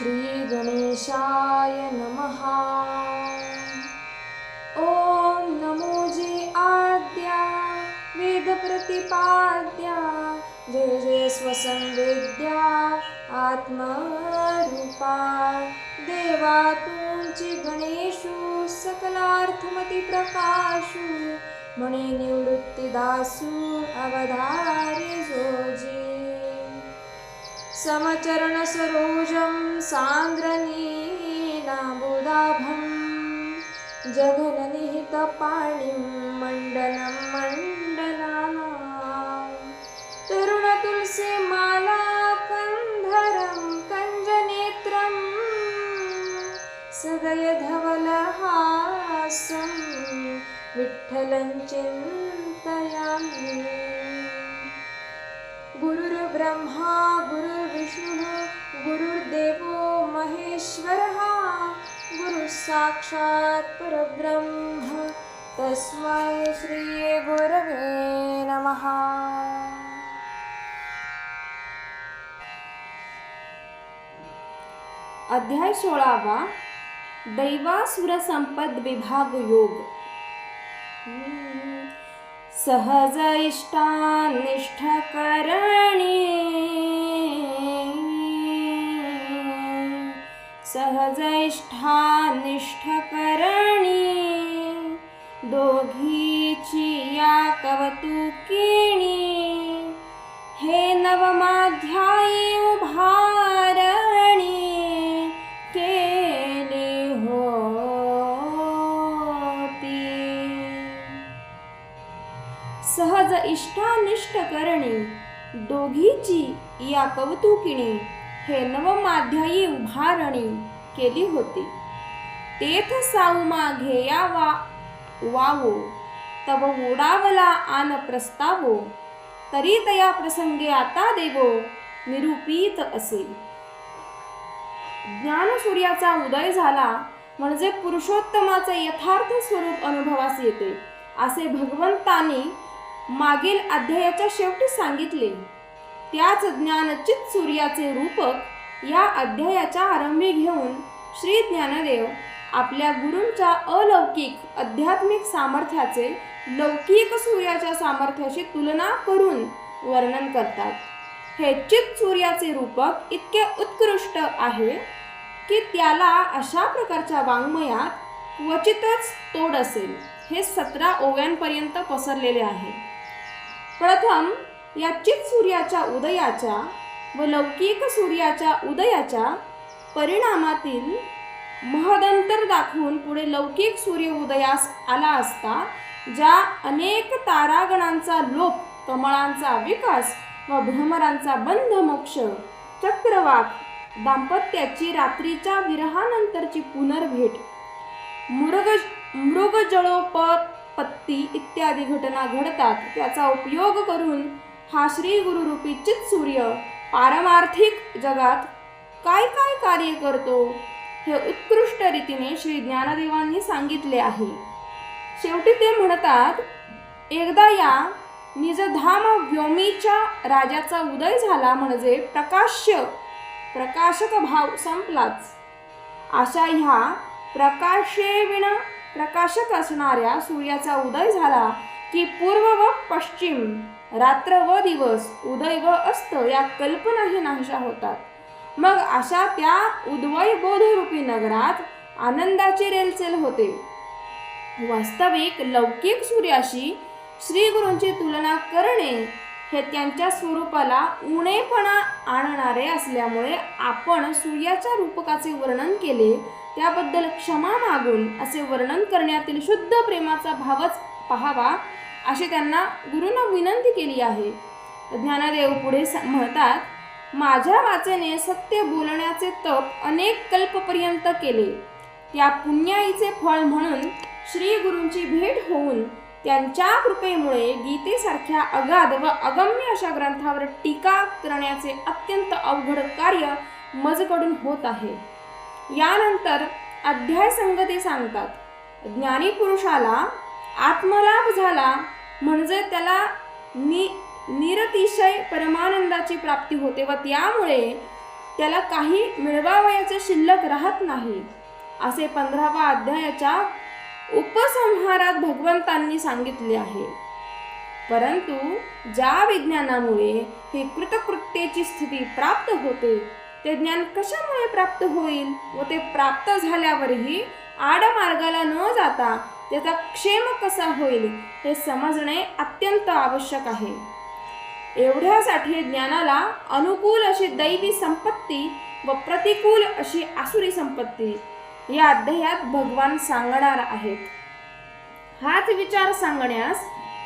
श्रीगणेशाय नमः। ॐ नमोजी आद्या वेदप्रतिपाद्या जय जय स्वसंवेद्या आत्मरूपा। देवा तुमची गणेशू सकलार्थमती प्रकाशू मणे निवृत्तिदासू जोजी। समचरणसरोजं सान्द्रनीनाबुदाभं जगननिहितपाणिं मण्डनं मण्डलानां तरुणतुलसीमाला कन्धरं कञ्जनेत्रं सदयधवलहासं विठ्ठलं चिन्तयामि गुरुर्ब्रह्मा गुरुर्विष्णुः गुरुर्देवो महेश्वरः गुरुसाक्षात् परब्रह्म. तस्मै श्रीगुरवे नमः. अध्याय सोळावा दैवासुरसंपद विभाग योग सहज इष्टानिष्ठ करणी. सहज इष्ठानिष्ठ करणी. दोघीची या कवतुकी इष्टानिष्ट करणे. दोघीची या कौतुकिणी हे नवमाध्यायी उभारणी केली होती. तेथ साऊमा घेया वा वावो तव उडावला आन प्रस्तावो तरी तया प्रसंगे आता देवो निरूपित असे. ज्ञानसूर्याचा उदय झाला म्हणजे पुरुषोत्तमाचे यथार्थ स्वरूप अनुभवास येते असे भगवंतांनी मागील अध्यायाच्या शेवटी सांगितले. त्याच ज्ञानचित सूर्याचे रूपक या अध्यायाच्या आरंभी घेऊन श्री ज्ञानदेव आपल्या गुरूंच्या अलौकिक आध्यात्मिक सामर्थ्याचे लौकिक सूर्याच्या सामर्थ्याशी तुलना करून वर्णन करतात. हे चित सूर्याचे रूपक इतके उत्कृष्ट आहे की त्याला अशा प्रकारच्या वाङ्मयात क्वचितच तोड असेल. हे सतरा ओव्यांपर्यंत पसरलेले आहे. प्रथम या चित सूर्याच्या उदयाच्या व लौकिक सूर्याच्या उदयाच्या परिणामातील महदंतर दाखवून पुढे लौकिक सूर्य उदयास आला असता ज्या अनेक तारागणांचा लोप कमळांचा विकास व भ्रमरांचा बंध मोक्ष चक्रवाक दाम्पत्याची रात्रीच्या विरहानंतरची पुनर्भेट मृग मृगजळोपत पत्ती इत्यादी घटना घडतात त्याचा उपयोग करून हा श्री गुरुरूपी चित सूर्य पारमार्थिक जगात काय काय कार्य करतो हे उत्कृष्ट रीतीने श्री ज्ञानदेवांनी सांगितले आहे. शेवटी ते म्हणतात एकदा या निजधाम व्योमीच्या राजाचा उदय झाला म्हणजे प्रकाश्य प्रकाशक भाव संपलाच. अशा ह्या प्रकाशेविण प्रकाशक असणाऱ्या सूर्याचा उदय झाला की पूर्व व पश्चिम. रात्र व दिवस उदय व अस्त या कल्पनाही नाहीशा होतात. मग अशा त्या उद्वय बोधरूपी नगरात आनंदाची रेलचेल होते. वास्तविक लौकिक सूर्याशी श्रीगुरूंची तुलना करणे हे त्यांच्या स्वरूपाला उणेपणा आणणारे असल्यामुळे आपण सूर्याच्या रूपकाचे वर्णन केले त्याबद्दल क्षमा मागून असे वर्णन करण्यातील शुद्ध प्रेमाचा भावच पहावा अशी त्यांना गुरुंना विनंती केली आहे. ज्ञानदेव पुढे स- म्हणतात माझ्या वाचेने सत्य बोलण्याचे तप अनेक कल्पपर्यंत केले. त्या पुण्याईचे फळ म्हणून श्री गुरूंची भेट होऊन त्यांच्या कृपेमुळे गीतेसारख्या अगाध व अगम्य अशा ग्रंथावर टीका करण्याचे अत्यंत अवघड कार्य मजकडून होत आहे. यानंतर अध्याय संगती सांगतात. ज्ञानी पुरुषाला आत्मलाभ झाला म्हणजे त्याला नि निरतिशय परमानंदाची प्राप्ती होते व त्यामुळे त्याला काही मिळवावयाचे शिल्लक राहत नाही. असे पंधरावा अध्यायाच्या उपसंहारात भगवंतांनी सांगितले आहे. परंतु ज्या विज्ञानामुळे ही कृतकृत्येची स्थिती प्राप्त होते ते ज्ञान कशामुळे प्राप्त होईल व ते प्राप्त झाल्यावरही आडमार्गाला न जाता त्याचा क्षेम कसा होईल हे समजणे अत्यंत आवश्यक आहे. एवढ्यासाठी ज्ञानाला अनुकूल अशी दैवी संपत्ती व प्रतिकूल अशी आसुरी संपत्ती या अध्यायात भगवान सांगणार आहेत. हाच विचार सांगण्यास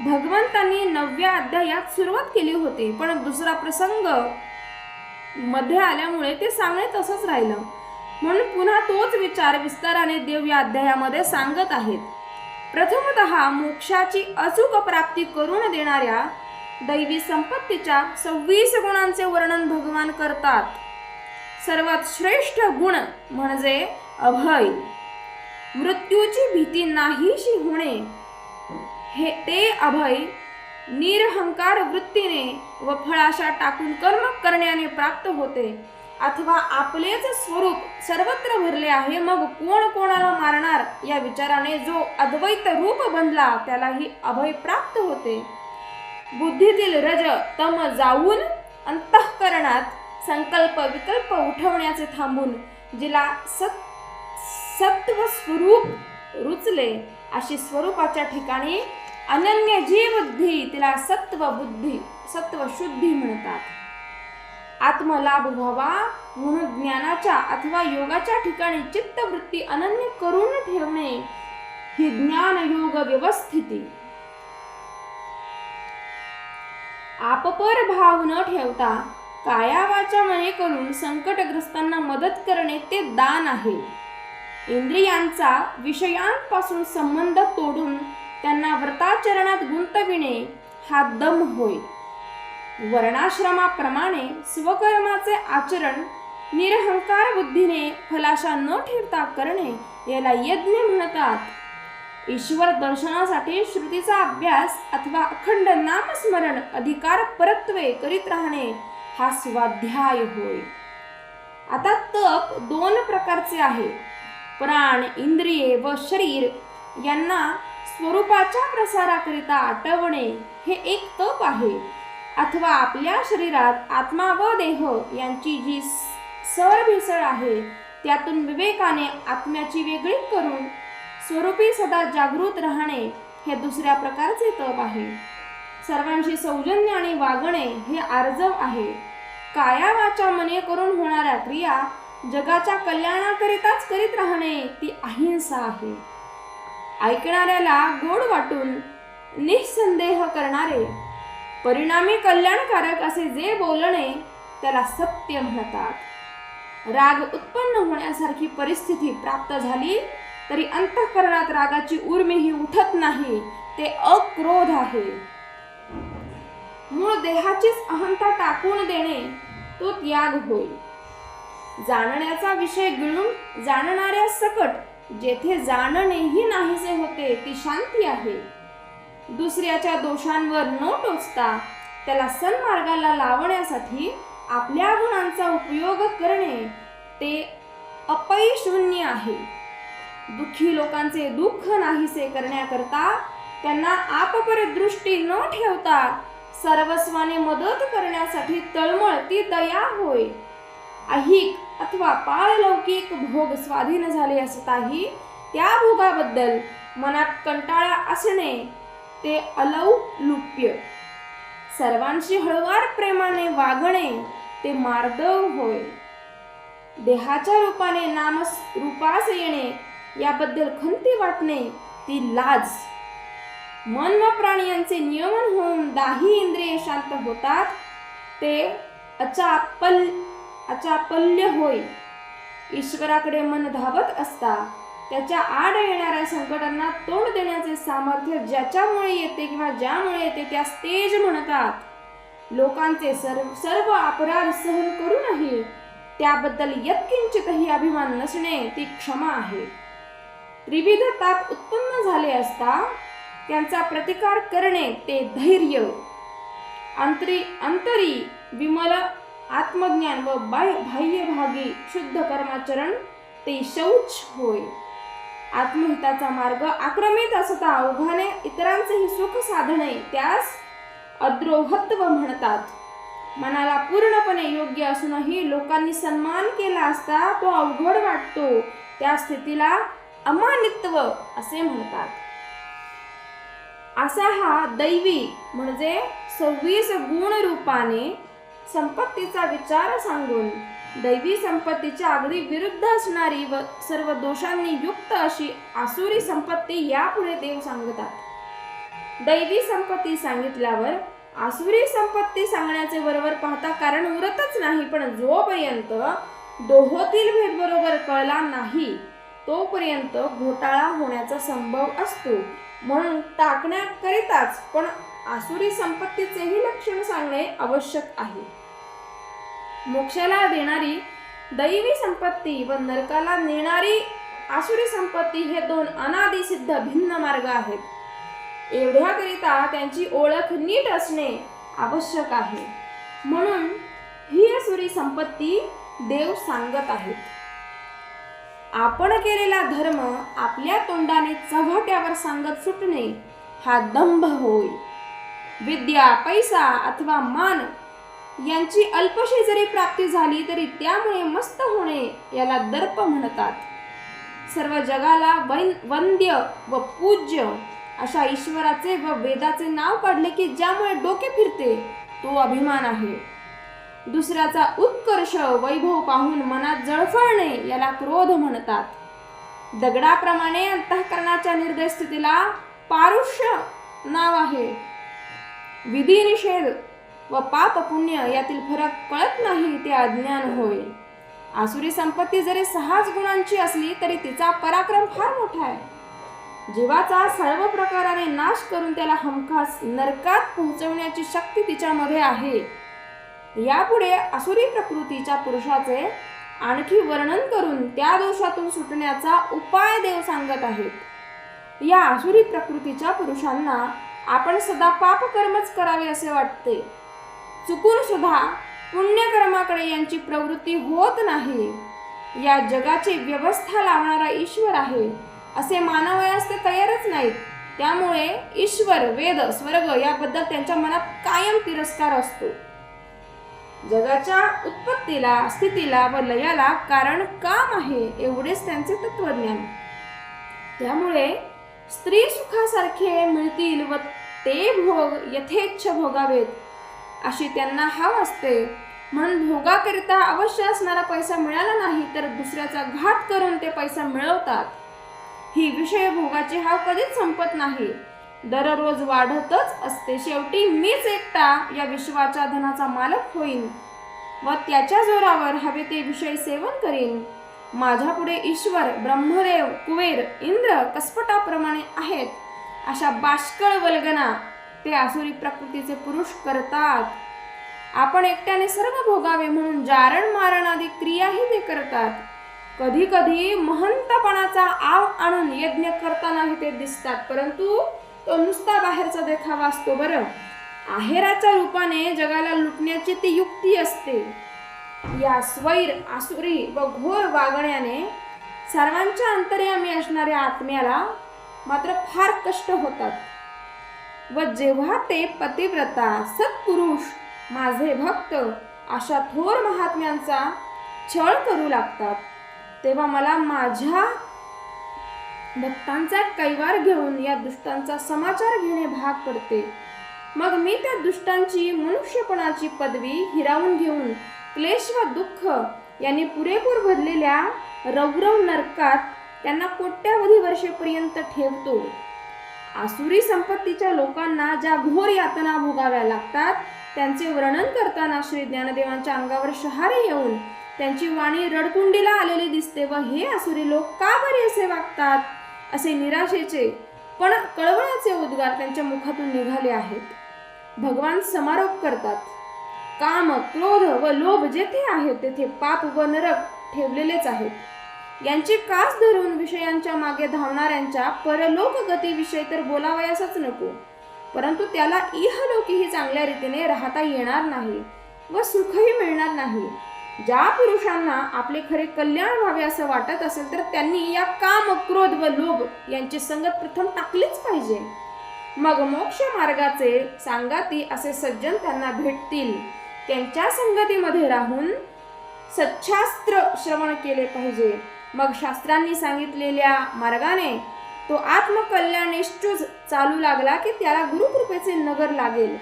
भगवंतांनी नवव्या अध्यायात सुरुवात केली होती पण दुसरा प्रसंग मध्ये आल्यामुळे ते सांगणे तसंच राहिलं. म्हणून पुन्हा तोच विचार विस्ताराने देव या अध्यायामध्ये सांगत आहेत. प्रथमत मोक्षाची अचूक प्राप्ती करून देणाऱ्या दैवी संपत्तीच्या सव्वीस गुणांचे वर्णन भगवान करतात. सर्वात श्रेष्ठ गुण म्हणजे अभय. मृत्यूची भीती नाहीशी होणे. हे ते अभय निरहंकार वृत्तीने व फळाशा टाकून कर्म करण्याने प्राप्त होते. अथवा आपलेच स्वरूप सर्वत्र भरले आहे मग कोण कोणाला मारणार? या विचाराने जो अद्वैत रूप बनला त्यालाही अभय प्राप्त होते. बुद्धीतील रज तम जाऊन अंतःकरणात संकल्प विकल्प उठवण्याचे थांबून जिला सत् सत्व स्वरूप रुचले अशी स्वरूपाच्या ठिकाणी अनन्य जी बुद्धी तिला सत्व बुद्धी सत्व शुद्धी म्हणतात. आत्मलाभ व्हावा म्हणून ज्ञानाच्या अथवा योगाच्या ठिकाणी चित्तवृत्ती अनन्य करून ठेवणे ही ज्ञान योग व्यवस्थिती. आपपर भाव न ठेवता कायावाच्या मने करून संकटग्रस्तांना मदत करणे ते दान आहे. इंद्रियांचा विषयांपासून संबंध तोडून त्यांना व्रताचरणात गुंतविणे हा दम होय. वर्णाश्रमाप्रमाणे स्वकर्माचे आचरण निरहंकार बुद्धीने फलाशा न ठेवता करणे याला यज्ञ म्हणतात. ईश्वर दर्शनासाठी श्रुतीचा अभ्यास अथवा अखंड नामस्मरण अधिकार परत्वे करीत राहणे हा स्वाध्याय होय. आता तप दोन प्रकारचे आहे. प्राण इंद्रिये व शरीर यांना स्वरूपाच्या प्रसाराकरिता आटवणे हे एक तप आहे. अथवा आपल्या शरीरात आत्मा व देह यांची जी सरभिसळ आहे त्यातून विवेकाने आत्म्याची वेगळी करून स्वरूपी सदा जागृत राहणे हे दुसऱ्या प्रकारचे तप आहे. सर्वांशी सौजन्य आणि वागणे हे आर्जव आहे. काया वाचा मने करून होणाऱ्या क्रिया जगाच्या कल्याणाकरिताच करीत राहणे ती अहिंसा आहे. ऐकणाऱ्याला गोड वाटून निःसंदेह करणारे. परिणामी कल्याणकारक असे जे बोलणे त्याला सत्य म्हणतात. राग उत्पन्न होण्यासारखी परिस्थिती प्राप्त झाली तरी अंतःकरणात रागाची उर्मीही उठत नाही ते अक्रोध आहे. मूळ देहाचीच अहंता टाकून देणे तो त्याग होय. जाणण्याचा विषय गिळून जाणणाऱ्या सकट जेथे जाणणेही नाहीसे होते ती शांती आहे. दुसऱ्याच्या दोषांवर न टोचता त्याला सन्मार्गाला लावण्यासाठी आपल्या गुणांचा उपयोग करणे ते अपयशून्य आहे. दुःखी लोकांचे दुःख नाहीसे करण्याकरता त्यांना आपपरदृष्टी न ठेवता सर्वस्वाने मदत करण्यासाठी तळमळ ती दया होय. अहिक अथवा पारलौकिक भोग स्वाधीन झाले असताही त्या भोगाबद्दल मनात कंटाळा असणे ते अलौलुप्य सर्वांशी हळवार प्रेमाने वागणे ते मार्दव होय. देहाच्या रूपाने नाम रूपास येणे याबद्दल खंती वाटणे ती लाज. मन व प्राणी यांचे नियमन होऊन दाही इंद्रिये शांत होतात ते अचापल अचापल्य होय. ईश्वराकडे मन धावत असता त्याच्या आड येणाऱ्या संकटांना तोंड देण्याचे सामर्थ्य ज्याच्यामुळे येते किंवा ज्यामुळे येते त्यास तेज म्हणतात. लोकांचे सर्व सर्व अपराध सहन करूनही त्याबद्दल यत्किंचितही अभिमान नसणे ती क्षमा आहे. त्रिविध ताप उत्पन्न झाले असता त्यांचा प्रतिकार करणे ते धैर्य. अंतरी अंतरी विमल आत्मज्ञान व बाह्य बाह्यभागी शुद्ध कर्माचरण ते शौच होय. आत्महिताचा मार्ग आक्रमित असता अवघाने इतरांचेही सुख साधणे त्यास अद्रोहत्व म्हणतात. मनाला पूर्णपणे योग्य असूनही लोकांनी सन्मान केला असता तो अवघड वाटतो त्या स्थितीला अमानित्व असे म्हणतात. असा हा दैवी म्हणजे सव्वीस गुण रूपाने संपत्तीचा विचार सांगून. दैवी संपत्तीच्या अगदी विरुद्ध असणारी व सर्व दोषांनी युक्त अशी आसुरी संपत्ती यापुढे देव सांगतात. दैवी संपत्ती सांगितल्यावर आसुरी संपत्ती सांगण्याचे बरोबर पाहता कारण उरतच नाही पण जोपर्यंत दोहोतील भेद बरोबर कळला नाही तोपर्यंत घोटाळा होण्याचा संभव असतो. म्हणून टाकण्याकरिताच पण आसुरी संपत्तीचेही लक्षण सांगणे आवश्यक आहे. मोक्षाला देणारी दैवी संपत्ती व नरकाला नेणारी आसुरी संपत्ती हे दोन अनादिसिद्ध भिन्न मार्ग आहेत. एवढ्याकरिता त्यांची ओळख नीट असणे आवश्यक आहे. म्हणून ही असुरी संपत्ती देव सांगत आहेत. आपण केलेला धर्म आपल्या तोंडाने चव्हाट्यावर सांगत सुटणे हा दंभ होय. विद्या पैसा अथवा मान यांची अल्पशी जरी प्राप्ती झाली तरी त्यामुळे मस्त होणे याला दर्प म्हणतात. सर्व जगाला वैन- वंद्य व पूज्य अशा ईश्वराचे व वेदाचे नाव काढले की ज्यामुळे डोके फिरते तो अभिमान आहे. दुसऱ्याचा उत्कर्ष वैभव पाहून मनात जळफळणे याला क्रोध म्हणतात. दगडाप्रमाणे अंतःकरणाच्या निर्दय स्थितीला पारुष्य नाव आहे. विधी निषेध व पाप पुण्य यातील फरक कळत नाही ते अज्ञान होय. आसुरी संपत्ती जरी सहाच गुणांची असली तरी तिचा पराक्रम फार मोठा आहे. जीवाचा सर्व प्रकाराने नाश करून त्याला हमखास नरकात पोहोचवण्याची शक्ती तिच्यामध्ये आहे. यापुढे असुरी प्रकृतीच्या पुरुषाचे आणखी वर्णन करून त्या दोषातून सुटण्याचा उपाय देव सांगत आहेत. या असुरी प्रकृतीच्या पुरुषांना आपण सदा पापकर्मच करावे असे वाटते. चुकून सुद्धा पुण्यकर्माकडे यांची प्रवृत्ती होत नाही. या जगाची व्यवस्था लावणारा ईश्वर आहे असे मानवयास ते तयारच नाहीत. त्यामुळे ईश्वर वेद स्वर्ग याबद्दल त्यांच्या मनात कायम तिरस्कार असतो. जगाच्या उत्पत्तीला स्थितीला व लयाला कारण काम आहे एवढेच त्यांचे तत्वज्ञान. त्यामुळे स्त्री सुखासारखे मिळतील व ते भोग यथेच्छ भोगावेत अशी त्यांना हाव असते. म्हणून भोगाकरिता अवश्य असणारा पैसा मिळाला नाही तर दुसऱ्याचा घात करून ते पैसा मिळवतात. ही विषय भोगाची हाव कधीच संपत नाही. दररोज वाढतच असते. शेवटी मीच एकटा या विश्वाच्या धनाचा मालक होईन व त्याच्या जोरावर हवे ते विषय सेवन करीन. माझ्या पुढे ईश्वर ब्रह्मदेव कुबेर इंद्र कसपटाप्रमाणे आहेत. अशा बाष्कळ वल्गना ते आसुरी प्रकृतीचे पुरुष करतात. आपण एकट्याने सर्व भोगावे म्हणून जारण मारण आदी क्रियाही ते करतात. कधी कधी महंतपणाचा आव आणून यज्ञ करतानाही ते दिसतात. परंतु तो नुसता बाहेरचा देखावा असतो बरं. आहेराच्या रूपाने जगाला लुटण्याची ती युक्ती असते. या स्वैर आसुरी व घोर वागण्याने सर्वांच्या अंतर्यामी असणाऱ्या आत्म्याला मात्र फार कष्ट होतात. व जेव्हा ते पतिव्रता सत्पुरुष माझे भक्त अशा थोर महात्म्यांचा छळ करू लागतात तेव्हा मला माझ्या भक्तांचा कैवार घेऊन या दुष्टांचा समाचार घेणे भाग पडते. मग मी त्या दुष्टांची मनुष्यपणाची पदवी हिरावून घेऊन क्लेश व दुःख यांनी पुरेपूर भरलेल्या रौरव नरकात त्यांना कोट्यावधी वर्षेपर्यंत ठेवतो. आसुरी संपत्तीच्या लोकांना ज्या घोर यातना भोगाव्या लागतात त्यांचे वर्णन करताना श्री ज्ञानदेवांच्या अंगावर शहारे येऊन त्यांची वाणी रडकुंडीला आलेली दिसते व हे आसुरी लोक का बरे असे वागतात? असे निराशेचे पण कळवळाचे उद्गार त्यांच्या मुखातून निघाले आहेत. भगवान समारोप करतात. काम क्रोध व लोभ जेथे आहेत तेथे पाप व नरक ठेवलेलेच आहेत. यांची कास धरून विषयांच्या मागे धावणाऱ्यांच्या परलोक गतीविषयी तर बोलावयासच नको. परंतु त्याला इहलोकीही चांगल्या रीतीने राहता येणार नाही व सुखही मिळणार नाही. ज्या पुरुषांना आपले खरे कल्याण व्हावे असं वाटत असेल तर त्यांनी या काम क्रोध व लोभ यांची संगत प्रथम टाकलीच पाहिजे. मग मोक्ष मार्गाचे सांगाती असे सज्जन त्यांना भेटतील. त्यांच्या संगतीमध्ये राहून सच्छास्त्र श्रवण केले पाहिजे. मग शास्त्रांनी सांगितलेल्या मार्गाने तो आत्मकल्याणेष्टूच चालू लागला की त्याला गुरुकृपेचे नगर लागेल.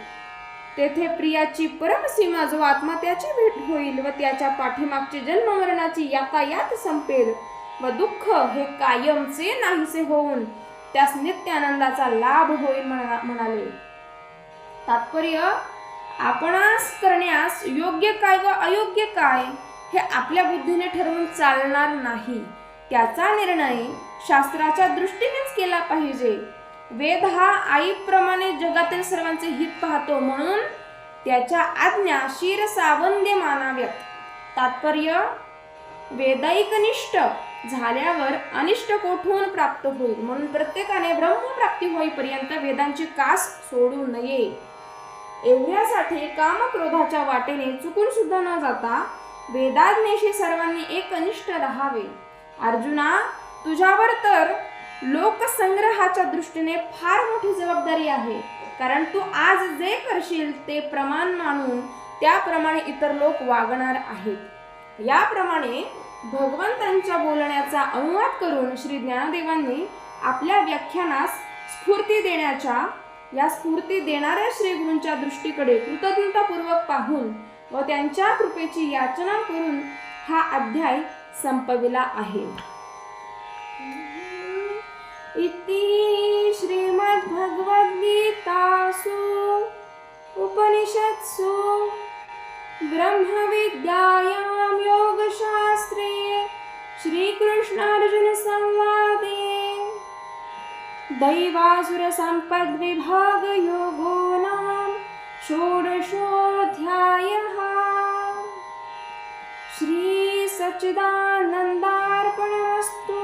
तेथे प्रियाची परमसीमा जो आत्मा त्याची भेट होईल व त्याच्या पाठीमागची जन्ममरणाची यातायात संपेल व दुःख हे कायमचे नाहीसे होऊन त्यास नित्य आनंदाचा लाभ होईल म्हणा- म्हणाले. तात्पर्य आपणास करण्यास योग्य काय व अयोग्य काय हे आपल्या बुद्धीने ठरवून चालणार नाही. त्याचा निर्णय शास्त्राच्या दृष्टीनेच केला पाहिजे. वेद हा आईप्रमाणे जगातील सर्वांचे हित पाहतो म्हणून त्याच्या आज्ञा शिर सावंद्य मानाव्यात तात्पर्य वेदैकनिष्ठ झाल्यावर अनिष्ट कोठून प्राप्त होईल? म्हणून प्रत्येकाने ब्रह्मप्राप्ती होईपर्यंत वेदांची कास सोडू नये. एवढ्यासाठी कामक्रोधाच्या वाटेने चुकून सुद्धा न जाता वेदाज्ञेशी सर्वांनी एकनिष्ठ राहावे. अर्जुना तुझ्यावर तर लोकसंग्रहाच्या दृष्टीने फार मोठी जबाबदारी आहे. कारण तू आज जे करशील ते प्रमाण मानून त्याप्रमाणे इतर लोक वागणार आहेत. याप्रमाणे भगवंतांच्या बोलण्याचा अनुवाद करून श्री ज्ञानदेवांनी आपल्या व्याख्यानास स्फूर्ती देण्याच्या या स्फूर्ती देणाऱ्या श्री गुरूंच्या दृष्टीकडे कृतज्ञतापूर्वक पाहून व त्यांच्या कृपेची याचना करून हा अध्याय संपविला आहे. इति श्रीमद्भगवद्गीतासु उपनिषत्सु ब्रह्मविद्यायां योगशास्त्रे श्रीकृष्णार्जुनसंवादे। दैवासुरसम्पद्विभागयोगो नाम षोडशोऽध्यायः। श्रीसच्चिदानन्दार्पणमस्तु